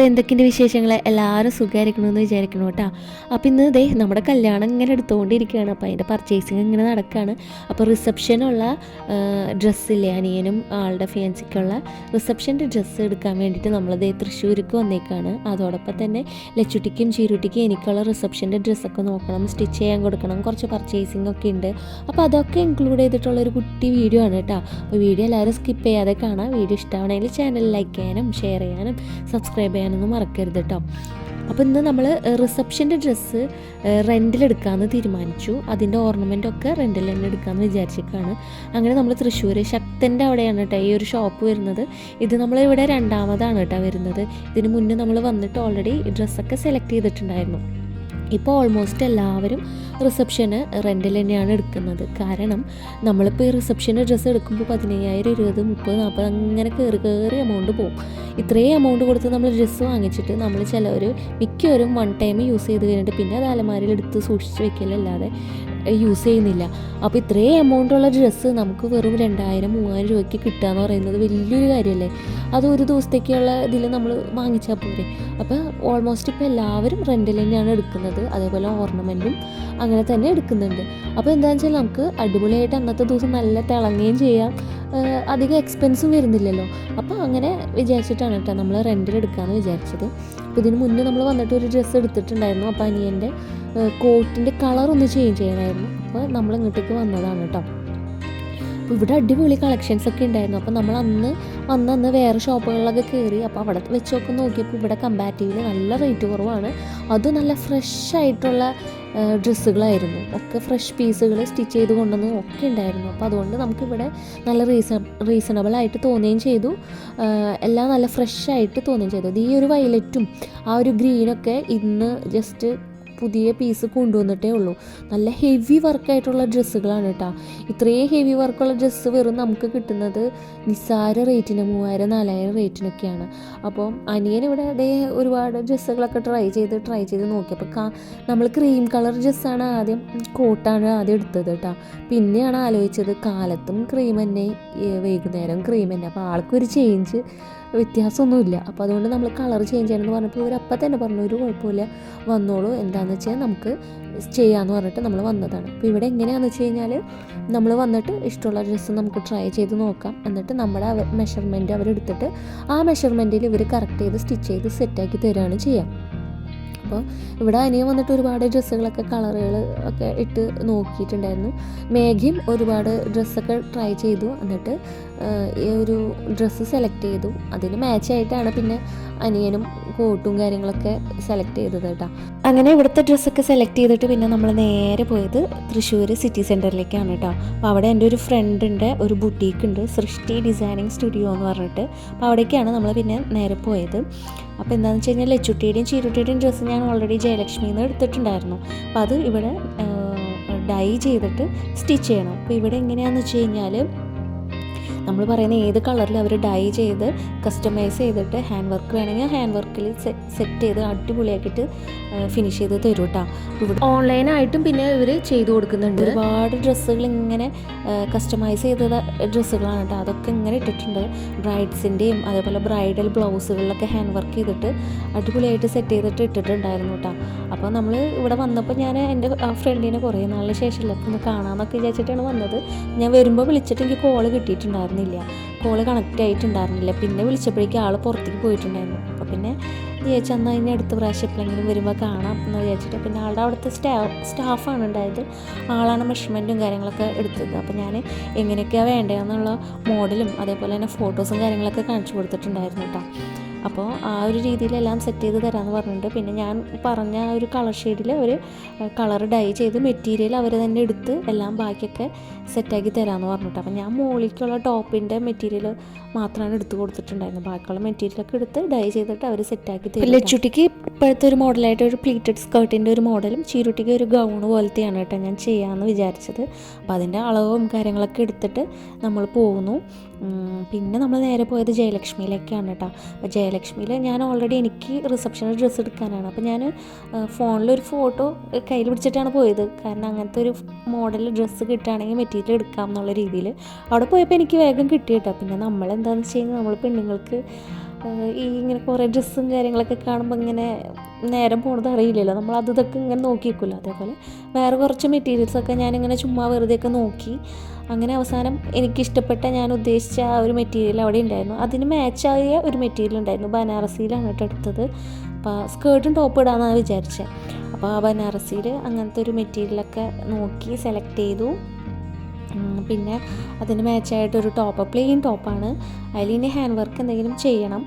അപ്പോൾ എന്തൊക്കെയുണ്ട് വിശേഷങ്ങൾ എല്ലാവരും സുഖമായിരിക്കണമെന്ന് വിചാരിക്കണം കേട്ടോ. അപ്പോൾ ഇന്ന് ദേ നമ്മുടെ കല്യാണം ഇങ്ങനെ എടുത്തുകൊണ്ടിരിക്കുകയാണ് അപ്പോൾ അതിന്റെ പർച്ചേസിങ് ഇങ്ങനെ നടക്കുകയാണ് അപ്പോൾ റിസപ്ഷനുള്ള ഡ്രസ്സില്ലേ അനിയനും ആളുടെ ഫാൻസിക്കുള്ള റിസപ്ഷന്റെ ഡ്രസ്സ് എടുക്കാൻ വേണ്ടിയിട്ട് നമ്മൾ ദേ തൃശ്ശൂർക്ക് വന്നേക്കാണ്. അതോടൊപ്പം തന്നെ ലച്ചുട്ടിക്കും ചീരുട്ടിക്കും എനിക്കുള്ള റിസപ്ഷന്റെ ഡ്രസ്സൊക്കെ നോക്കണം സ്റ്റിച്ച് ചെയ്യാൻ കൊടുക്കണം കുറച്ച് പർച്ചേസിംഗ് ഒക്കെ ഉണ്ട്. അപ്പോൾ അതൊക്കെ ഇൻക്ലൂഡ് ചെയ്തിട്ടുള്ള ഒരു കുട്ടി വീഡിയോ ആണ് കേട്ടോ. അപ്പോൾ വീഡിയോ എല്ലാവരും സ്കിപ്പ് ചെയ്യാതെ കാണാം. വീഡിയോ ഇഷ്ടമാണെങ്കിൽ ചാനൽ ലൈക്ക് ചെയ്യാനും ഷെയർ ചെയ്യാനും സബ്സ്ക്രൈബ് ചെയ്യാനൊന്നും മറക്കരുത് കേട്ടോ അപ്പോൾ ഇന്ന് നമ്മൾ റിസപ്ഷന്റെ ഡ്രസ്സ് റെന്റിലെടുക്കാമെന്ന് തീരുമാനിച്ചു. അതിന്റെ ഓർണമെന്റൊക്കെ റെന്റിൽ തന്നെ എടുക്കാമെന്ന് വിചാരിച്ചേക്കാണ് അങ്ങനെ നമ്മൾ തൃശ്ശൂർ ശക്തന്റെ അവിടെയാണ് കേട്ടോ ഈ ഒരു ഷോപ്പ് വരുന്നത്. ഇത് നമ്മൾ ഇവിടെ രണ്ടാമതാണ് കേട്ടോ വരുന്നത്. ഇതിന് മുന്നേ നമ്മൾ വന്നിട്ട് ഓൾറെഡി ഡ്രസ്സൊക്കെ സെലക്ട് ചെയ്തിട്ടുണ്ടായിരുന്നു. ഇപ്പോൾ ഓൾമോസ്റ്റ് എല്ലാവരും റിസപ്ഷന് റെന്റിൽ തന്നെയാണ് എടുക്കുന്നത്. കാരണം നമ്മളിപ്പോൾ ഈ റിസപ്ഷന് ഡ്രസ്സ് എടുക്കുമ്പോൾ പതിനയ്യായിരം ഇരുപത് മുപ്പത് നാൽപ്പത് അങ്ങനെ കയറി കയറി എമൗണ്ട് പോകും ഇത്രയും എമൗണ്ട് കൊടുത്ത് നമ്മൾ ഡ്രസ്സ് വാങ്ങിച്ചിട്ട് നമ്മൾ ചിലവർ മിക്കവരും വൺ ടൈം യൂസ് ചെയ്ത് കഴിഞ്ഞിട്ട് പിന്നെ അത് അലമാരിയിൽ എടുത്ത് സൂക്ഷിച്ച് വെക്കലല്ലാതെ യൂസ് ചെയ്യുന്നില്ല. അപ്പോൾ ഇത്രയും എമൗണ്ട് ഉള്ള ഡ്രസ്സ് നമുക്ക് വെറും രണ്ടായിരം മൂവായിരം രൂപയ്ക്ക് കിട്ടുക എന്ന് പറയുന്നത് വലിയൊരു കാര്യമല്ലേ അത് ഒരു ദിവസത്തേക്കുള്ള ഇതിൽ നമ്മൾ വാങ്ങിച്ചാൽ പോരെ. അപ്പോൾ ഓൾമോസ്റ്റ് ഇപ്പോൾ എല്ലാവരും റെന്റിൽ തന്നെയാണ് എടുക്കുന്നത്. അതേപോലെ ഓർണമെന്റും അങ്ങനെ തന്നെ എടുക്കുന്നുണ്ട്. അപ്പോൾ എന്താണെന്ന് വെച്ചാൽ നമുക്ക് അടിപൊളിയായിട്ട് അന്നത്തെ ദിവസം നല്ല തിളങ്ങുകയും ചെയ്യാം. അധികം എക്സ്പെൻസും വരുന്നില്ലല്ലോ. അപ്പോൾ അങ്ങനെ വിചാരിച്ചിട്ടാണ് കേട്ടോ നമ്മൾ റെന്റിൽ എടുക്കാമെന്ന് വിചാരിച്ചത്. അപ്പോൾ ഇതിന് മുന്നേ നമ്മൾ വന്നിട്ട് ഒരു ഡ്രസ്സ് എടുത്തിട്ടുണ്ടായിരുന്നു. അപ്പോൾ അനിയന്റെ കോട്ടിന്റെ കളറൊന്ന് ചേഞ്ച് ചെയ്യണമായിരുന്നു അപ്പോൾ നമ്മൾ ഇങ്ങോട്ടേക്ക് വന്നതാണ് കേട്ടോ അപ്പോൾ ഇവിടെ അടിപൊളി കളക്ഷൻസ് ഒക്കെ ഉണ്ടായിരുന്നു. അപ്പോൾ നമ്മൾ അന്ന് വന്ന് അന്ന് വേറെ ഷോപ്പുകളിലൊക്കെ കയറി അപ്പോൾ അവിടെ വെച്ച് നോക്കി നോക്കിയപ്പോൾ ഇവിടെ കമ്പാരിറ്റീവ്ലി നല്ല റേറ്റ് കുറവാണ്. അത് നല്ല ഫ്രഷ് ആയിട്ടുള്ള ഡ്രസ്സുകളായിരുന്നു. ഒക്കെ ഫ്രഷ് പീസുകൾ സ്റ്റിച്ച് ചെയ്ത് കൊണ്ടുവന്ന് ഒക്കെ ഉണ്ടായിരുന്നു. അപ്പോൾ അതുകൊണ്ട് നമുക്കിവിടെ നല്ല റീസൺ റീസണബിൾ ആയിട്ട് തോന്നുകയും ചെയ്തു. എല്ലാം നല്ല ഫ്രഷ് ആയിട്ട് തോന്നുകയും ചെയ്തു. ഈ ഒരു വയലറ്റും ആ ഒരു ഗ്രീനൊക്കെ ഇന്ന് ജസ്റ്റ് പുതിയ പീസ് കൊണ്ടുവന്നിട്ടേ ഉള്ളൂ. നല്ല ഹെവി വർക്കായിട്ടുള്ള ഡ്രസ്സുകളാണ് കേട്ടോ. ഇത്രയും ഹെവി വർക്കുള്ള ഡ്രസ്സ് വെറും നമുക്ക് കിട്ടുന്നത് നിസ്സാര റേറ്റിന് മൂവായിരം നാലായിരം റേറ്റിനൊക്കെയാണ് അപ്പോൾ അനിയൻ ഇവിടെ അതേ ഒരുപാട് ഡ്രസ്സുകളൊക്കെ ട്രൈ ചെയ്ത് ട്രൈ ചെയ്ത് നോക്കിയപ്പോൾ കാ നമ്മൾ ക്രീം കളർ ഡ്രസ്സാണ് ആദ്യം കോട്ടാണ് ആദ്യം എടുത്തത് കേട്ടോ. പിന്നെയാണ് ആലോചിച്ചത് കാലത്തും ക്രീം തന്നെ വൈകുന്നേരം ക്രീം തന്നെ. അപ്പോൾ ആൾക്കൊരു ചേഞ്ച് വ്യത്യാസമൊന്നുമില്ല. അപ്പോൾ അതുകൊണ്ട് നമ്മൾ കളർ ചേഞ്ച് ചെയ്യണമെന്ന് പറഞ്ഞപ്പോൾ ഇവരപ്പം തന്നെ പറഞ്ഞു ഒരു കുഴപ്പമില്ല വന്നോളൂ. എന്താണെന്ന് വെച്ചാൽ നമുക്ക് ചെയ്യാമെന്ന് പറഞ്ഞിട്ട് നമ്മൾ വന്നതാണ്. അപ്പോൾ ഇവിടെ എങ്ങനെയാണെന്ന് വെച്ച് കഴിഞ്ഞാൽ നമ്മൾ വന്നിട്ട് ഇഷ്ടമുള്ള ഡ്രസ്സ് നമുക്ക് ട്രൈ ചെയ്ത് നോക്കാം. എന്നിട്ട് നമ്മുടെ മെഷർമെന്റ് അവരെടുത്തിട്ട് ആ മെഷർമെന്റിൽ ഇവർ കറക്റ്റ് ചെയ്ത് സ്റ്റിച്ച് ചെയ്ത് സെറ്റാക്കി തരികയാണ് ചെയ്യുക അപ്പോൾ ഇവിടെ അനിയൻ വന്നിട്ട് ഒരുപാട് ഡ്രസ്സുകളൊക്കെ കളറുകൾ ഒക്കെ ഇട്ട് നോക്കിയിട്ടുണ്ടായിരുന്നു. മേഘയും ഒരുപാട് ഡ്രസ്സൊക്കെ ട്രൈ ചെയ്തു. എന്നിട്ട് ഈ ഒരു ഡ്രസ്സ് സെലക്ട് ചെയ്തു. അതിന് മാച്ചായിട്ടാണ് പിന്നെ അനിയനും കോട്ടും കാര്യങ്ങളൊക്കെ സെലക്ട് ചെയ്തത് കേട്ടോ. അങ്ങനെ ഇവിടുത്തെ ഡ്രസ്സൊക്കെ സെലക്ട് ചെയ്തിട്ട് പിന്നെ നമ്മൾ നേരെ പോയത് തൃശ്ശൂർ സിറ്റി സെന്ററിലേക്കാണ് കേട്ടോ അപ്പോൾ അവിടെ എന്റെ ഒരു ഫ്രണ്ടിന്റെ ഒരു ബുട്ടീക്ക് ഉണ്ട് സൃഷ്ടി ഡിസൈനിങ് സ്റ്റുഡിയോ എന്ന് പറഞ്ഞിട്ട്. അപ്പോൾ അവിടേക്കാണ് നമ്മൾ പിന്നെ നേരെ പോയത്. അപ്പോൾ എന്താണെന്ന് വെച്ച് കഴിഞ്ഞാൽ ലച്ചുട്ടിയുടെയും ചീരുട്ടിയുടെയും ഡ്രസ്സ് ഞാൻ ഓൾറെഡി ജയലക്ഷ്മിയിൽ നിന്ന് എടുത്തിട്ടുണ്ടായിരുന്നു. അപ്പോൾ അത് ഇവിടെ ഡൈ ചെയ്തിട്ട് സ്റ്റിച്ച് ചെയ്യണം. അപ്പോൾ ഇവിടെ എങ്ങനെയാണെന്ന് വെച്ച് കഴിഞ്ഞാൽ നമ്മൾ പറയുന്ന ഏത് കളറിൽ അവർ ഡൈ ചെയ്ത് കസ്റ്റമൈസ് ചെയ്തിട്ട് ഹാൻഡ് വർക്ക് വേണമെങ്കിൽ ഹാൻഡ് വർക്കിൽ സെറ്റ് ചെയ്ത് അടിപൊളിയാക്കിയിട്ട് ഫിനിഷ് ചെയ്ത് തരും കേട്ടോ ഇവിടെ ഓൺലൈനായിട്ടും പിന്നെ ഇവർ ചെയ്തു കൊടുക്കുന്നുണ്ട്. ഒരുപാട് ഡ്രസ്സുകൾ ഇങ്ങനെ കസ്റ്റമൈസ് ചെയ്ത ഡ്രസ്സുകളാണ് കേട്ടോ അതൊക്കെ ഇങ്ങനെ ഇട്ടിട്ടുണ്ട്. ബ്രൈഡ്സിന്റെയും അതേപോലെ ബ്രൈഡൽ ബ്ലൗസുകളിലൊക്കെ ഹാൻഡ് വർക്ക് ചെയ്തിട്ട് അടിപൊളിയായിട്ട് സെറ്റ് ചെയ്തിട്ട് ഇട്ടിട്ടുണ്ടായിരുന്നു കേട്ടോ അപ്പോൾ നമ്മൾ ഇവിടെ വന്നപ്പോൾ ഞാൻ എന്റെ ഫ്രണ്ടിനെ കുറേ നാളിന് ശേഷമല്ല ഒന്ന് കാണാമെന്നൊക്കെ വിചാരിച്ചിട്ടാണ് വന്നത്. ഞാൻ വരുമ്പോൾ വിളിച്ചിട്ട് എനിക്ക് കോൾ കിട്ടിയിട്ടുണ്ടായിരുന്നില്ല കോൾ കണക്റ്റ് ആയിട്ടുണ്ടായിരുന്നില്ല. പിന്നെ വിളിച്ചപ്പോഴേക്കും ആൾ പുറത്തേക്ക് പോയിട്ടുണ്ടായിരുന്നു. അപ്പോൾ പിന്നെ വിചാരിച്ചു അന്ന് അതിന് അടുത്ത പ്രാവശ്യം എപ്പോഴെങ്കിലും വരുമ്പോൾ കാണാം എന്ന് വിചാരിച്ചിട്ട് പിന്നെ ആളുടെ അവിടുത്തെ സ്റ്റാ സ്റ്റാഫാണ് ഉണ്ടായത്. ആളാണ് മെഷർമെന്റും കാര്യങ്ങളൊക്കെ എടുത്തത്. അപ്പോൾ ഞാൻ എങ്ങനെയൊക്കെയാണ് വേണ്ടതെന്നുള്ള മോഡലും അതേപോലെ തന്നെ ഫോട്ടോസും കാര്യങ്ങളൊക്കെ കാണിച്ചു കൊടുത്തിട്ടുണ്ടായിരുന്നു കേട്ടോ അപ്പോൾ ആ ഒരു രീതിയിലെല്ലാം സെറ്റ് ചെയ്ത് തരാമെന്ന് പറഞ്ഞിട്ടുണ്ട്. പിന്നെ ഞാൻ പറഞ്ഞ ആ ഒരു കളർ ഷെയ്ഡിൽ അവർ കളർ ഡൈ ചെയ്ത് മെറ്റീരിയൽ അവർ തന്നെ എടുത്ത് എല്ലാം ബാക്കിയൊക്കെ സെറ്റാക്കി തരാമെന്ന് പറഞ്ഞിട്ട്. അപ്പോൾ ഞാൻ മോളിക്കുള്ള ടോപ്പിന്റെ മെറ്റീരിയൽ മാത്രമാണ് എടുത്ത് കൊടുത്തിട്ടുണ്ടായിരുന്നത്. ബാക്കിയുള്ള മെറ്റീരിയലൊക്കെ എടുത്ത് ഡൈ ചെയ്തിട്ട് അവർ സെറ്റാക്കി തരും ലച്ചുട്ടിക്ക് ഇപ്പോഴത്തെ ഒരു മോഡലായിട്ട് ഒരു പ്ലീറ്റഡ് സ്കേർട്ടിന്റെ ഒരു മോഡലും ചീരുട്ടിക്ക് ഒരു ഗൗൺ പോലത്തെയാണ് കേട്ടോ ഞാൻ ചെയ്യാമെന്ന് വിചാരിച്ചത്. അപ്പോൾ അതിന്റെ അളവും കാര്യങ്ങളൊക്കെ എടുത്തിട്ട് നമ്മൾ പോകുന്നു. പിന്നെ നമ്മൾ നേരെ പോയത് ജയലക്ഷ്മിയിലേക്കാണ് കേട്ടോ അപ്പോൾ ജയലക്ഷ്മിയിൽ ഞാൻ ഓൾറെഡി എനിക്ക് റിസപ്ഷനിൽ ഡ്രസ്സ് എടുക്കാനാണ്. അപ്പോൾ ഞാൻ ഫോണിലൊരു ഫോട്ടോ കയ്യിൽ പിടിച്ചിട്ടാണ് പോയത്. കാരണം അങ്ങനത്തെ ഒരു മോഡൽ ഡ്രസ്സ് കിട്ടുകയാണെങ്കിൽ മെറ്റീരിയൽ എടുക്കാം എന്നുള്ള രീതിയിൽ അവിടെ പോയപ്പോൾ എനിക്ക് വേഗം കിട്ടി കേട്ടോ പിന്നെ നമ്മൾ എന്താണെന്ന് വെച്ച് കഴിഞ്ഞാൽ നമ്മൾ പെണ്ണുങ്ങൾക്ക് ഈ ഇങ്ങനെ കുറേ ഡ്രസ്സും കാര്യങ്ങളൊക്കെ കാണുമ്പോൾ ഇങ്ങനെ നേരം പോണത് അറിയില്ലല്ലോ. നമ്മൾ അത് ഇതൊക്കെ ഇങ്ങനെ നോക്കിയിരിക്കുമല്ലോ അതേപോലെ വേറെ കുറച്ച് മെറ്റീരിയൽസൊക്കെ ഞാനിങ്ങനെ ചുമ്മാ വെറുതെയൊക്കെ നോക്കി. അങ്ങനെ അവസാനം എനിക്കിഷ്ടപ്പെട്ട ഞാൻ ഉദ്ദേശിച്ച ആ ഒരു മെറ്റീരിയൽ അവിടെ ഉണ്ടായിരുന്നു. അതിന് മാച്ചായ ഒരു മെറ്റീരിയൽ ഉണ്ടായിരുന്നു. ബനാറസിയിലാണ് കേട്ടോ എടുത്തത്. അപ്പോൾ സ്കേർട്ടും ടോപ്പ് ഇടാമെന്നാണ് വിചാരിച്ചത് അപ്പോൾ ആ ബനാറസിയിൽ അങ്ങനത്തെ ഒരു മെറ്റീരിയലൊക്കെ നോക്കി സെലക്ട് ചെയ്തു. പിന്നെ അതിന് മാച്ചായിട്ടൊരു ടോപ്പ് പ്ലെയിൻ ടോപ്പാണ് അതിൽ ഇനി ഹാൻഡ് വർക്ക് എന്തെങ്കിലും ചെയ്യണം.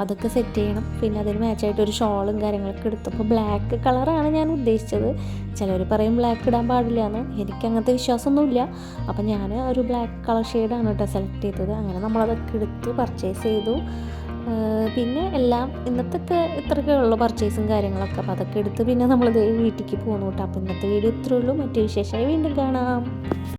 അതൊക്കെ സെറ്റ് ചെയ്യണം. പിന്നെ അതിന് മാച്ചായിട്ട് ഒരു ഷോളും കാര്യങ്ങളൊക്കെ എടുത്തപ്പോൾ ബ്ലാക്ക് കളറാണ് ഞാൻ ഉദ്ദേശിച്ചത്. ചിലർ പറയും ബ്ലാക്ക് ഇടാൻ പാടില്ല എന്ന് എനിക്ക് അങ്ങനത്തെ വിശ്വാസമൊന്നുമില്ല. അപ്പം ഞാൻ ഒരു ബ്ലാക്ക് കളർ ഷെയ്ഡാണ് കേട്ടോ സെലക്ട് ചെയ്തത്. അങ്ങനെ നമ്മളതൊക്കെ എടുത്ത് പർച്ചേസ് ചെയ്തു. പിന്നെ എല്ലാം ഇന്നത്തൊക്കെ ഇത്രയൊക്കെ ഉള്ള പർച്ചേസും കാര്യങ്ങളൊക്കെ. അപ്പോൾ അതൊക്കെ എടുത്ത് പിന്നെ നമ്മൾ വീട്ടിലേക്ക് പോകുന്നു കേട്ടോ അപ്പോൾ ഇന്നത്തെ വീഡിയോ ഇത്രയുള്ളൂ മറ്റു വിശേഷമായി വീണ്ടും കാണാം.